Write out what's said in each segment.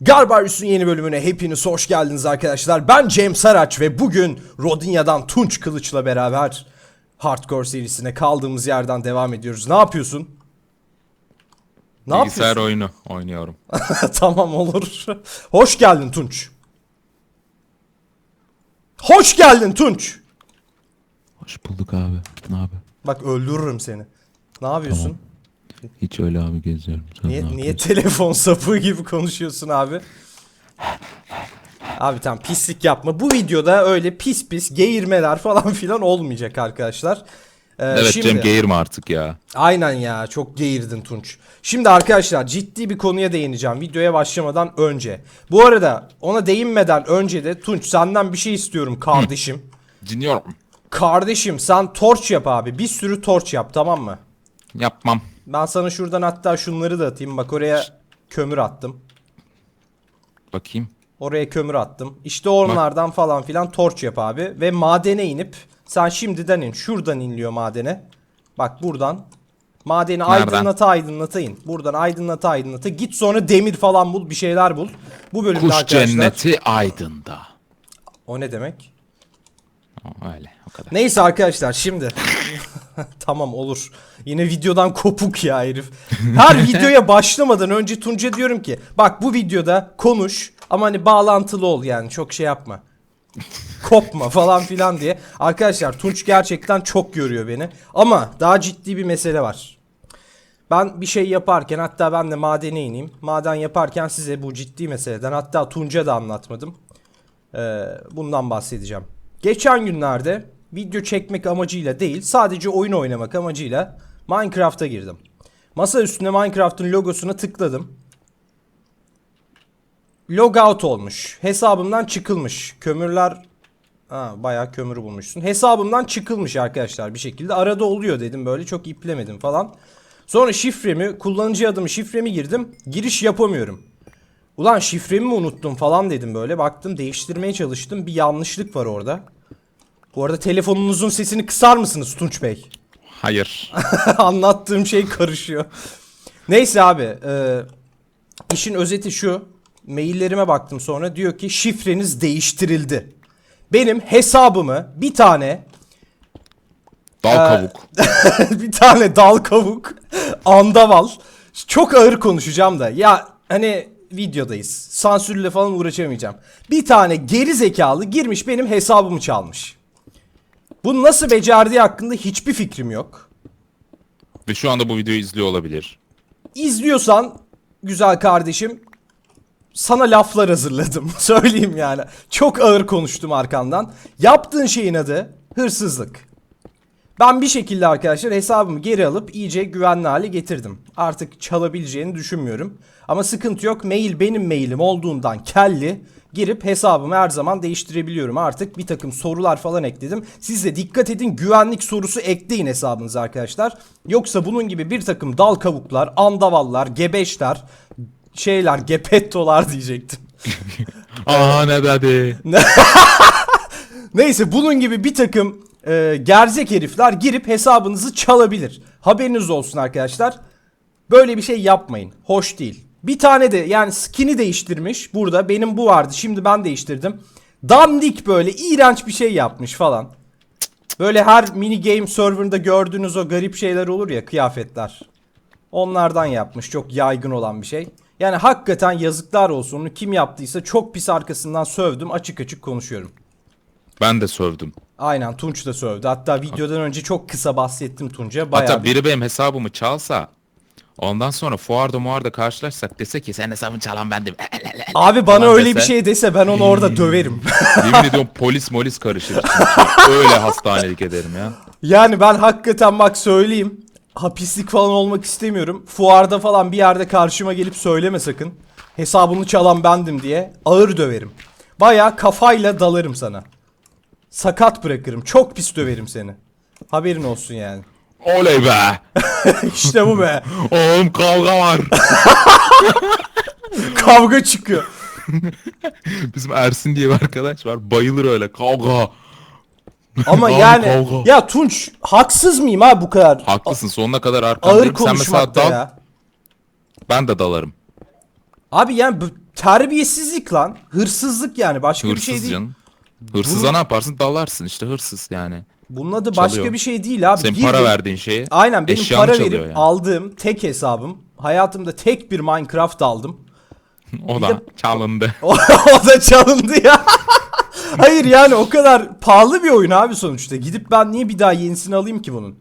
Garbarius'un yeni bölümüne hepiniz hoş geldiniz arkadaşlar. Ben Cem Saraç ve bugün Rodinya'dan Tunç Kılıç'la beraber Hardcore serisine kaldığımız yerden devam ediyoruz. Ne yapıyorsun? Ne Bilgisayar yapıyorsun? oyunu oynuyorum. tamam olur. Hoş geldin Tunç. Hoş geldin Tunç. Hoş bulduk abi. Ne abi? Bak öldürürüm seni. Ne yapıyorsun? Hiç öyle abi geziyorum. Sen Niye, ne niye yapıyorsun? telefon sapığı gibi konuşuyorsun abi? Abi tamam pislik yapma. Bu videoda öyle pis pis geğirmeler falan filan olmayacak arkadaşlar. Ee, evet şimdi, Cem geğirme artık ya. Aynen ya çok geğirdin Tunç. Şimdi arkadaşlar ciddi bir konuya değineceğim videoya başlamadan önce. Bu arada ona değinmeden önce de Tunç senden bir şey istiyorum kardeşim. Dinliyorum. Kardeşim sen torç yap abi. Bir sürü torç yap tamam mı? Yapmam. Ben sana şuradan hatta şunları da atayım. Bak oraya kömür attım. Bakayım. Oraya kömür attım. İşte onlardan falan filan torç yap abi. Ve madene inip sen şimdiden in. Şuradan inliyor madene. Bak buradan. Madeni Nereden? aydınlata aydınlata in. Buradan aydınlata aydınlata. Git sonra demir falan bul. Bir şeyler bul. Bu bölümde Kuş arkadaşlar. cenneti aydında. O ne demek? Öyle o kadar. Neyse arkadaşlar şimdi. tamam olur. Yine videodan kopuk ya herif. Her videoya başlamadan önce Tunca diyorum ki bak bu videoda konuş ama hani bağlantılı ol yani çok şey yapma. Kopma falan filan diye. Arkadaşlar Tunç gerçekten çok görüyor beni. Ama daha ciddi bir mesele var. Ben bir şey yaparken hatta ben de madene ineyim. Maden yaparken size bu ciddi meseleden hatta Tunca da anlatmadım. Ee, bundan bahsedeceğim. Geçen günlerde video çekmek amacıyla değil sadece oyun oynamak amacıyla Minecraft'a girdim. Masa üstünde Minecraft'ın logosuna tıkladım. Logout olmuş. Hesabımdan çıkılmış. Kömürler Ha, bayağı kömür bulmuşsun. Hesabımdan çıkılmış arkadaşlar bir şekilde. Arada oluyor dedim böyle çok iplemedim falan. Sonra şifremi, kullanıcı adımı şifremi girdim. Giriş yapamıyorum. Ulan şifremi mi unuttum falan dedim böyle. Baktım değiştirmeye çalıştım. Bir yanlışlık var orada. Bu arada telefonunuzun sesini kısar mısınız Tunç Bey? Hayır. Anlattığım şey karışıyor. Neyse abi. E, işin özeti şu. Maillerime baktım sonra. Diyor ki şifreniz değiştirildi. Benim hesabımı bir tane Dal Ee, kavuk. bir tane dal kavuk andaval çok ağır konuşacağım da ya hani videodayız. Sansürle falan uğraşamayacağım. Bir tane geri zekalı girmiş benim hesabımı çalmış. Bunu nasıl becerdiği hakkında hiçbir fikrim yok. Ve şu anda bu videoyu izliyor olabilir. İzliyorsan güzel kardeşim sana laflar hazırladım. Söyleyeyim yani. Çok ağır konuştum arkandan. Yaptığın şeyin adı hırsızlık Ben bir şekilde arkadaşlar hesabımı geri alıp iyice güvenli hale getirdim. Artık çalabileceğini düşünmüyorum. Ama sıkıntı yok. Mail benim mailim olduğundan kelli girip hesabımı her zaman değiştirebiliyorum. Artık bir takım sorular falan ekledim. Siz de dikkat edin güvenlik sorusu ekleyin hesabınıza arkadaşlar. Yoksa bunun gibi bir takım dal kavuklar, andavallar, gebeşler, şeyler, gepettolar diyecektim. Aa ne dedi? Neyse bunun gibi bir takım e, gerzek herifler girip hesabınızı çalabilir. Haberiniz olsun arkadaşlar. Böyle bir şey yapmayın. Hoş değil. Bir tane de yani skin'i değiştirmiş. Burada benim bu vardı. Şimdi ben değiştirdim. Dandik böyle iğrenç bir şey yapmış falan. Böyle her mini game serverında gördüğünüz o garip şeyler olur ya kıyafetler. Onlardan yapmış. Çok yaygın olan bir şey. Yani hakikaten yazıklar olsun. Onu kim yaptıysa çok pis arkasından sövdüm. Açık açık konuşuyorum. Ben de sövdüm. Aynen Tunç da sövdü. Hatta videodan önce çok kısa bahsettim Tunç'a. Bayağı Hatta bir- biri benim hesabımı çalsa ondan sonra fuarda muarda karşılaşsak dese ki sen hesabını çalan bendim. Abi bana Falan öyle bir dese- şey dese ben onu orada döverim. Yemin ediyorum polis molis karışır. çünkü. Öyle hastanelik ederim ya. yani ben hakikaten bak söyleyeyim. Hapislik falan olmak istemiyorum. Fuarda falan bir yerde karşıma gelip söyleme sakın. Hesabını çalan bendim diye ağır döverim. Bayağı kafayla dalarım sana. Sakat bırakırım. Çok pis döverim seni. Haberin olsun yani. Oley be. İşte bu be. Oğlum kavga var. Kavga çıkıyor. Bizim Ersin diye bir arkadaş var. Bayılır öyle kavga. Ama yani kavga. ya Tunç haksız mıyım ha bu kadar? Haklısın sonuna kadar Ağır arkandayım. Sen mesela konuşmakta dal ya. ben de dalarım. Abi yani bu terbiyesizlik lan. Hırsızlık yani başka bir şey Hırsız değil. canım. Hırsıza ne yaparsın? Dalarsın işte hırsız yani. Bunun adı başka Çalıyor. bir şey değil abi. Senin Girdim- para verdiğin şeye Aynen benim eşyanı para çalıyor verip yani. aldığım tek hesabım. Hayatımda tek bir Minecraft aldım. O da çalındı. O, o da çalındı ya. Hayır yani o kadar pahalı bir oyun abi sonuçta. Gidip ben niye bir daha yenisini alayım ki bunun?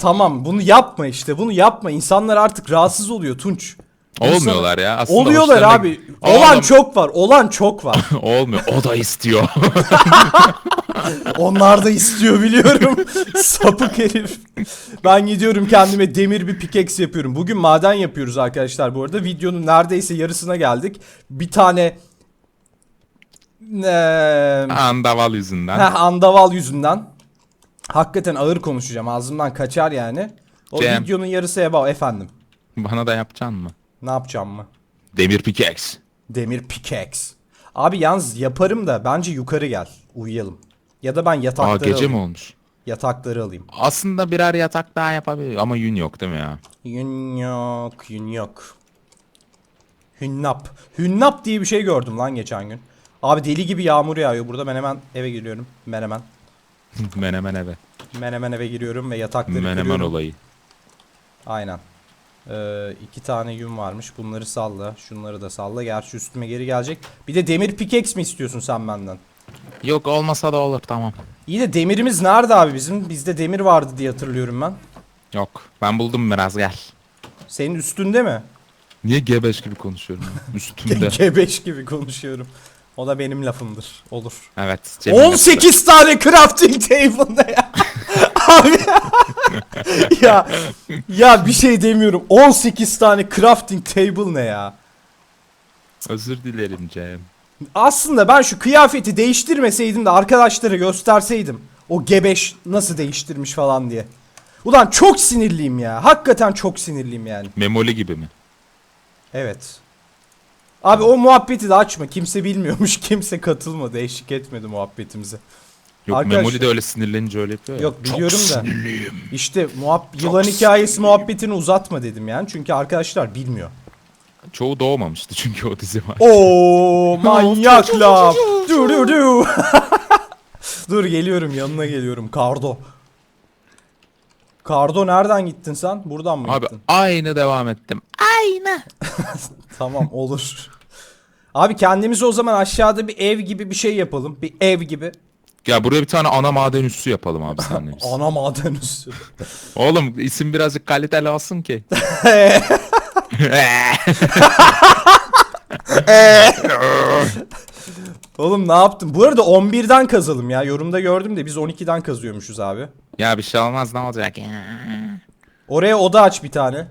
Tamam bunu yapma işte bunu yapma. İnsanlar artık rahatsız oluyor Tunç. Olmuyorlar ya. Aslında Oluyorlar hoşlarına- abi. Olan Oğlum, çok var. Olan çok var. Olmuyor. O da istiyor. Onlar da istiyor biliyorum. Sapık herif. Ben gidiyorum kendime demir bir pickaxe yapıyorum. Bugün maden yapıyoruz arkadaşlar bu arada. Videonun neredeyse yarısına geldik. Bir tane eee Andaval yüzünden. heh, andaval yüzünden. Hakikaten ağır konuşacağım. Ağzımdan kaçar yani. O Cem. videonun yarısı eba efendim. Bana da yapacaksın mı? Ne yapacağım mı? Demir pickaxe. Demir pickaxe. Abi yalnız yaparım da bence yukarı gel. Uyuyalım. Ya da ben Aa yatakları gece alayım. mi olmuş? Yatakları alayım. Aslında birer yatak daha yapabilir ama yün yok değil mi ya? Yün yok, yün yok. Hünnap. Hünnap diye bir şey gördüm lan geçen gün. Abi deli gibi yağmur yağıyor burada. Ben hemen eve giriyorum. Menemen. Menemen eve. Menemen eve giriyorum ve yatakları Menemen kırıyorum. olayı. Aynen. Ee, iki tane yün varmış. Bunları salla. Şunları da salla. Gerçi üstüme geri gelecek. Bir de demir pickaxe mi istiyorsun sen benden? Yok olmasa da olur tamam. İyi de demirimiz nerede abi bizim? Bizde demir vardı diye hatırlıyorum ben. Yok ben buldum biraz gel. Senin üstünde mi? Niye G5 gibi konuşuyorum? ya? Üstünde. G5 gibi konuşuyorum. O da benim lafımdır. Olur. evet. Cem'in 18 tane crafting table ne ya? Abi ya ya bir şey demiyorum. 18 tane crafting table ne ya? Özür dilerim Cem. Aslında ben şu kıyafeti değiştirmeseydim de arkadaşlara gösterseydim. O gebeş nasıl değiştirmiş falan diye. Ulan çok sinirliyim ya. Hakikaten çok sinirliyim yani. Memoli gibi mi? Evet. Abi o muhabbeti de açma. Kimse bilmiyormuş. Kimse katılmadı. Eşlik etmedi muhabbetimize. Yok Arkadaşlar- Memoli de öyle sinirlenince öyle yapıyor ya. Yok, biliyorum Çok da. sinirliyim. İşte muhab yılan hikayesi muhabbetini uzatma dedim yani. Çünkü arkadaşlar bilmiyor. Çoğu doğmamıştı çünkü o dizi var. Oo manyaklar. dur dur dur. dur geliyorum yanına geliyorum. Kardo. Kardo nereden gittin sen? Buradan mı Abi gittin? aynı devam ettim. Aynı. Tamam olur. Abi kendimize o zaman aşağıda bir ev gibi bir şey yapalım. Bir ev gibi. Ya buraya bir tane ana maden üssü yapalım abi senle biz. Ana maden üssü. Oğlum isim birazcık kaliteli olsun ki. Oğlum ne yaptın? Bu arada 11'den kazalım ya. Yorumda gördüm de biz 12'den kazıyormuşuz abi. ya bir şey olmaz ne olacak ya. Oraya oda aç bir tane.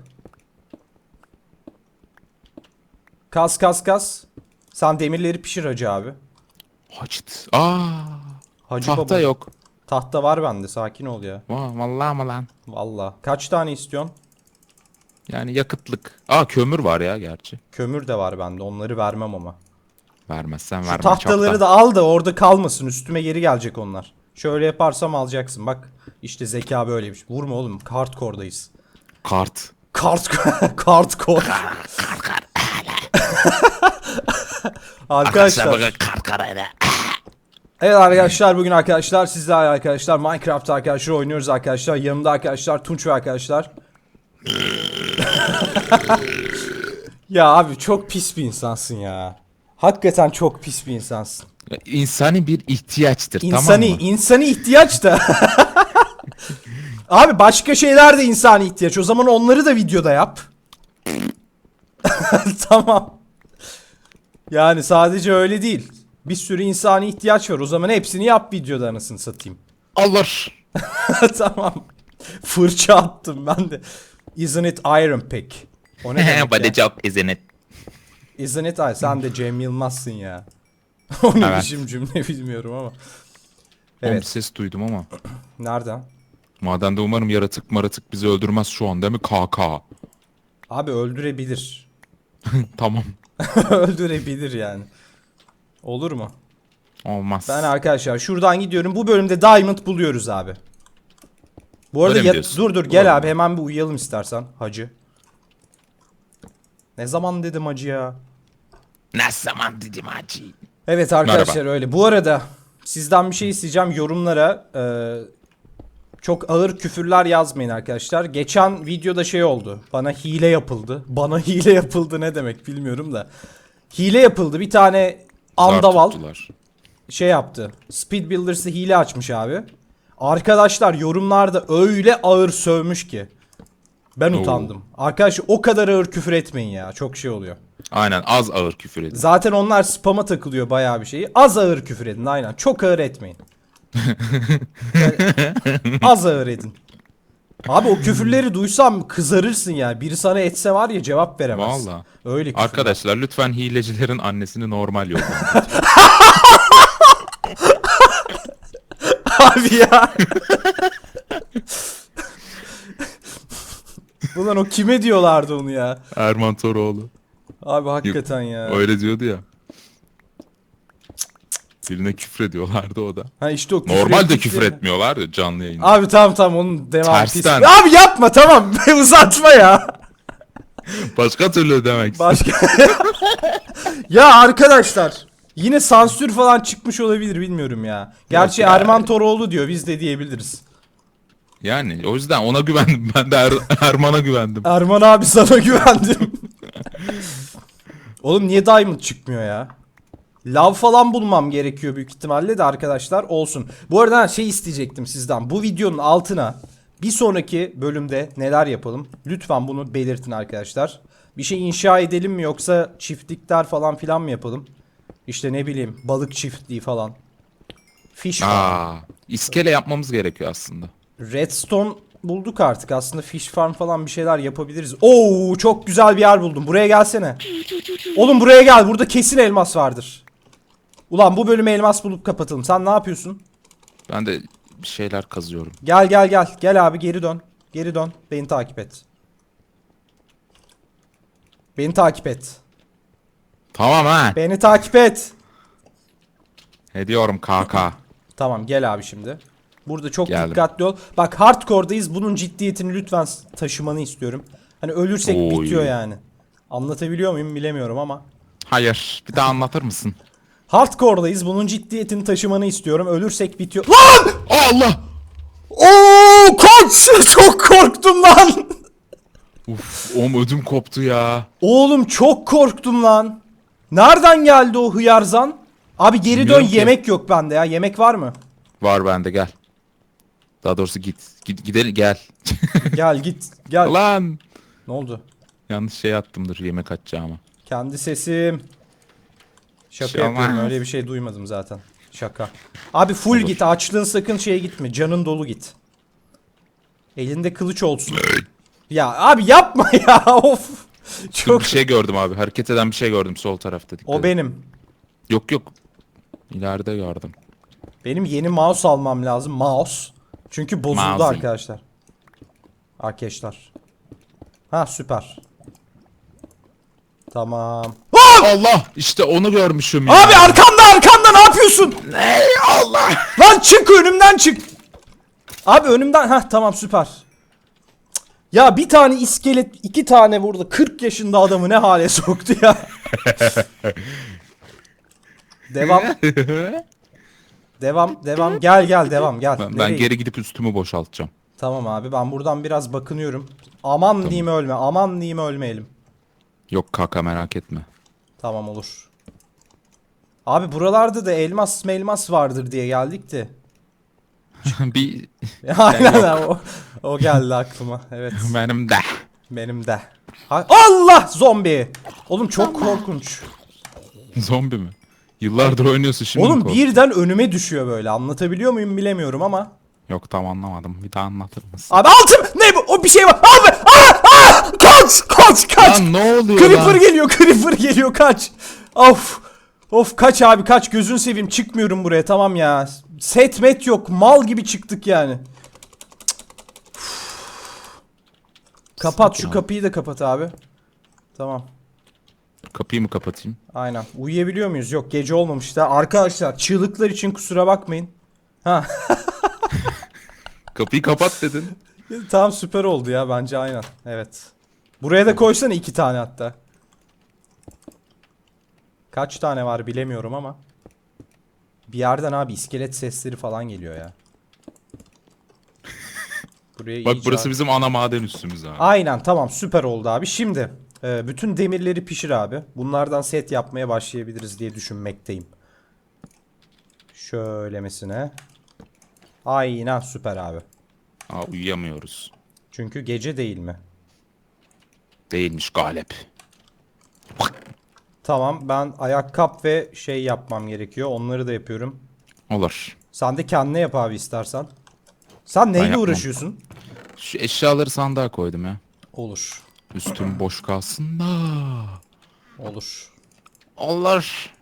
Kas kas kas. Sen demirleri pişir hacı abi. Haçt. Aa. Hacı Tahta baba. yok. Tahta var bende sakin ol ya. Vah, vallahi mı lan? Valla. Kaç tane istiyorsun? Yani yakıtlık. Aa kömür var ya gerçi. Kömür de var bende onları vermem ama. Vermezsen Şu verme. tahtaları çoktan. da al da orada kalmasın üstüme geri gelecek onlar. Şöyle yaparsam alacaksın bak. İşte zeka böyleymiş. Vurma oğlum hardcore'dayız. Kart. Kart hardcore. Arkadaşlar. kart karayla. Evet arkadaşlar bugün arkadaşlar sizlerle arkadaşlar Minecraft arkadaşlar oynuyoruz arkadaşlar. Yanımda arkadaşlar Tunç ve arkadaşlar. ya abi çok pis bir insansın ya. Hakikaten çok pis bir insansın. İnsani bir ihtiyaçtır İnsani, tamam mı? insani ihtiyaç da. abi başka şeyler de insani ihtiyaç. O zaman onları da videoda yap. tamam. Yani sadece öyle değil. Bir sürü insani ihtiyaç var. O zaman hepsini yap videoda anasını satayım. Olur. tamam. Fırça attım ben de. Isn't it Iron Pick? O ne demek Body ya? job isn't it? Isn't it Iron? Sen de Cem Yılmaz'sın ya. o ne Evet. biçim cümle bilmiyorum ama. Evet. Evet. ses duydum ama. Nereden? Madende umarım yaratık maratık bizi öldürmez şu an değil mi KK? Abi öldürebilir. tamam. öldürebilir yani. Olur mu? Olmaz. Ben arkadaşlar şuradan gidiyorum. Bu bölümde diamond buluyoruz abi. Bu arada Öyle mi ya- diyorsun? dur dur gel Bulalım. abi hemen bir uyuyalım istersen hacı. Ne zaman dedim acı ya. Ne zaman dedim acı. Evet arkadaşlar öyle. Bu arada sizden bir şey isteyeceğim. Yorumlara e, çok ağır küfürler yazmayın arkadaşlar. Geçen videoda şey oldu. Bana hile yapıldı. Bana hile yapıldı ne demek bilmiyorum da. Hile yapıldı. Bir tane andaval tuttular. şey yaptı. Speed Builders'ı hile açmış abi. Arkadaşlar yorumlarda öyle ağır sövmüş ki. Ben Oo. utandım. Arkadaşlar o kadar ağır küfür etmeyin ya. Çok şey oluyor. Aynen az ağır küfür edin. Zaten onlar spama takılıyor bayağı bir şeyi. Az ağır küfür edin aynen. Çok ağır etmeyin. Yani az ağır edin. Abi o küfürleri duysam kızarırsın ya. Biri sana etse var ya cevap veremez. Valla. Öyle küfür. Arkadaşlar lütfen hilecilerin annesini normal yollayın. Abi ya. Ulan o kime diyorlardı onu ya? Erman Toroğlu. Abi hakikaten ya. Öyle diyordu ya. Birine küfür ediyorlardı o da. Ha işte o küfür Normalde ettikleri- küfür etmiyorlar ya canlı yayında. Abi tamam tamam onun devam. Tersten. Abi yapma tamam uzatma ya. Başka türlü demek istedim. Başka. ya arkadaşlar. Yine sansür falan çıkmış olabilir bilmiyorum ya. Gerçi ya. Erman Toroğlu diyor biz de diyebiliriz. Yani o yüzden ona güvendim. Ben de Er- Erman'a güvendim. Erman abi sana güvendim. Oğlum niye Diamond çıkmıyor ya? Lav falan bulmam gerekiyor büyük ihtimalle de arkadaşlar olsun. Bu arada şey isteyecektim sizden. Bu videonun altına bir sonraki bölümde neler yapalım? Lütfen bunu belirtin arkadaşlar. Bir şey inşa edelim mi yoksa çiftlikler falan filan mı yapalım? İşte ne bileyim balık çiftliği falan. Fish farm. Aa, iskele yapmamız gerekiyor aslında. Redstone bulduk artık. Aslında fish farm falan bir şeyler yapabiliriz. Oo çok güzel bir yer buldum. Buraya gelsene. Oğlum buraya gel. Burada kesin elmas vardır. Ulan bu bölüme elmas bulup kapatalım. Sen ne yapıyorsun? Ben de bir şeyler kazıyorum. Gel gel gel. Gel abi geri dön. Geri dön. Beni takip et. Beni takip et. Tamam ha. Beni takip et. Ediyorum KK. Tamam gel abi şimdi. Burada çok Geldim. dikkatli ol. Bak hardcore'dayız. Bunun ciddiyetini lütfen taşımanı istiyorum. Hani ölürsek Oy. bitiyor yani. Anlatabiliyor muyum bilemiyorum ama. Hayır. Bir daha anlatır mısın? Hardcore'dayız. Bunun ciddiyetini taşımanı istiyorum. Ölürsek bitiyor. Lan! Allah! Oo kaç! Çok korktum lan. Uf, oğlum ödüm koptu ya. Oğlum çok korktum lan. Nereden geldi o hıyarzan? Abi geri dön Bilmiyorum ki. yemek yok bende ya. Yemek var mı? Var bende gel. Daha doğrusu git. Git gidelim gel. Gel git. Gel. Lan! Ne oldu? Yanlış şey attımdır yemek atacağıma. Kendi sesim. Şaka Şey yapıyorum olmaz. öyle bir şey duymadım zaten. Şaka. Abi full Olur. git açlığın sakın şeye gitme canın dolu git. Elinde kılıç olsun. ya abi yapma ya of. Çok bir şey gördüm abi. Hareket eden bir şey gördüm sol tarafta. Dikkat o et. benim. Yok yok. İleride gördüm. Benim yeni mouse almam lazım mouse. Çünkü bozuldu Mousey. arkadaşlar. Arkadaşlar. Ha süper. Tamam. Allah! İşte onu görmüşüm ya. Abi arkanda arkanda ne yapıyorsun? Ne Allah! Lan çık önümden çık. Abi önümden ha tamam süper. Ya bir tane iskelet iki tane burada 40 yaşında adamı ne hale soktu ya. devam devam devam gel gel devam gel. ben, ben Nereye- geri gidip üstümü boşaltacağım. Tamam abi ben buradan biraz bakınıyorum. Aman diyeyim ölme aman diyeyim ölmeyelim. Yok kaka merak etme. Tamam olur. Abi buralarda da elmas melmas vardır diye geldik de. bir Aynen o, o geldi aklıma. Evet. benim de. Benim de. Ha- Allah zombi. Oğlum çok korkunç. Zombi mi? Yıllardır oynuyorsun şimdi mi Oğlum korktun? birden önüme düşüyor böyle. Anlatabiliyor muyum bilemiyorum ama. Yok tam anlamadım. Bir daha anlatır mısın? Abi altım ne bu? O bir şey var. Abi! Aa! Aa! Kaç! Kaç! Kaç! Lan ne oluyor Creeper lan? geliyor, Creeper geliyor kaç. Of. Of kaç abi kaç gözün seveyim çıkmıyorum buraya tamam ya. Set met yok mal gibi çıktık yani. Kapat şu kapıyı da kapat abi. Tamam. Kapıyı mı kapatayım? Aynen. Uyuyabiliyor muyuz? Yok gece olmamış da. Arkadaşlar çığlıklar için kusura bakmayın. Ha Kapıyı kapat dedin. tamam süper oldu ya bence aynen. Evet. Buraya da koysana iki tane hatta. Kaç tane var bilemiyorum ama. Bir yerden abi iskelet sesleri falan geliyor ya. Buraya Bak iyice burası abi- bizim ana maden üstümüz abi. Aynen tamam süper oldu abi. Şimdi e, bütün demirleri pişir abi. Bunlardan set yapmaya başlayabiliriz diye düşünmekteyim. Şöylemesine. Aynen süper abi. Aa, uyuyamıyoruz. Çünkü gece değil mi? Değilmiş galip. Tamam ben ayakkabı ve şey yapmam gerekiyor. Onları da yapıyorum. Olur. Sen de kendine yap abi istersen. Sen neyle yapmam. uğraşıyorsun? Şu eşyaları sandığa koydum ya. Olur. Üstüm boş kalsın da. Olur. Olur.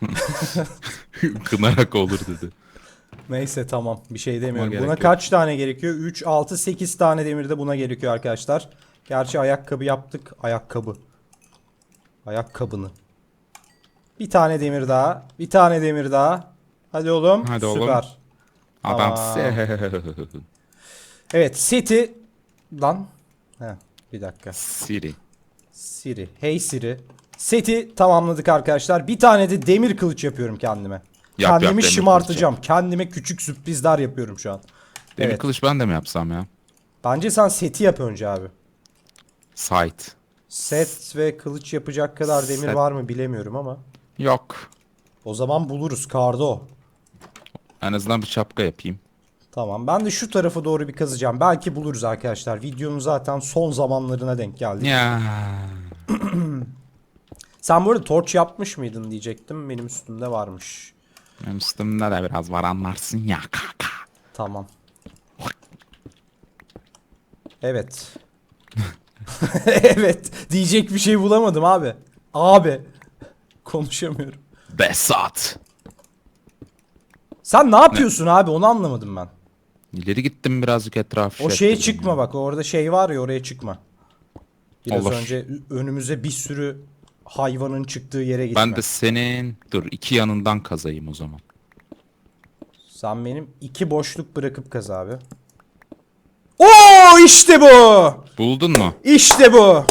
Kınarak olur dedi. Neyse tamam bir şey demiyorum. Buna yok. kaç tane gerekiyor? 3, 6, 8 tane demir de buna gerekiyor arkadaşlar. Gerçi ayakkabı yaptık. Ayakkabı. Ayakkabını. Bir tane demir daha. Bir tane demir daha. Hadi oğlum. Hadi oğlum. Süper. Adam Tamam. Evet seti. Lan. Heh, bir dakika. Siri. Siri. Hey Siri. Seti tamamladık arkadaşlar. Bir tane de demir kılıç yapıyorum kendime. Yap, Kendimi demir şımartacağım. Kendime küçük sürprizler yapıyorum şu an. Demir Evet. kılıç ben de mi yapsam ya? Bence sen seti yap önce abi. Sight. Set ve kılıç yapacak kadar demir Set. var mı bilemiyorum ama. Yok. O zaman buluruz. Kardo. En azından bir şapka yapayım. Tamam. Ben de şu tarafa doğru bir kazacağım. Belki buluruz arkadaşlar. Videonun zaten son zamanlarına denk geldik. Ya. Sen bu arada torç yapmış mıydın diyecektim. Benim üstümde varmış. Benim üstümde de biraz var anlarsın ya kaka. Tamam. Evet. evet. Diyecek bir şey bulamadım abi. Abi. Konuşamıyorum. Besat. Sen ne yapıyorsun abi onu anlamadım ben. İleri gittim birazcık etrafı. O şey şeye ettim. çıkma bak. Orada şey var ya oraya çıkma. Biraz Olur. önce önümüze bir sürü hayvanın çıktığı yere gitme. Ben de senin dur iki yanından kazayım o zaman. Sen benim iki boşluk bırakıp kaz abi. Oo işte bu. Buldun mu? İşte bu.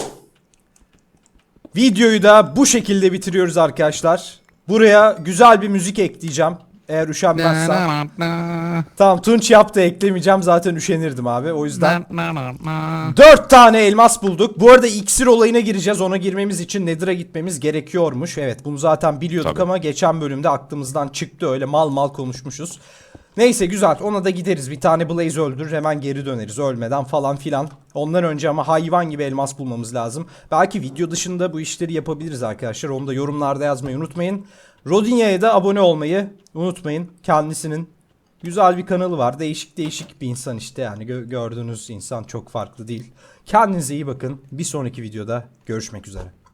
Videoyu da bu şekilde bitiriyoruz arkadaşlar. Buraya güzel bir müzik ekleyeceğim. Eğer üşenmezsen. Tamam Tunç yaptı eklemeyeceğim zaten üşenirdim abi. O yüzden Dört tane elmas bulduk. Bu arada iksir olayına gireceğiz. Ona girmemiz için Nether'a gitmemiz gerekiyormuş. Evet bunu zaten biliyorduk Tabii. ama geçen bölümde aklımızdan çıktı. Öyle mal mal konuşmuşuz. Neyse güzel ona da gideriz. Bir tane Blaze öldürür hemen geri döneriz ölmeden falan filan. Ondan önce ama hayvan gibi elmas bulmamız lazım. Belki video dışında bu işleri yapabiliriz arkadaşlar. Onu da yorumlarda yazmayı unutmayın. Rodinya'ya da abone olmayı unutmayın. Kendisinin Güzel bir kanalı var. Değişik değişik bir insan işte yani Gö- gördüğünüz insan çok farklı değil. Kendinize iyi bakın. Bir sonraki videoda görüşmek üzere.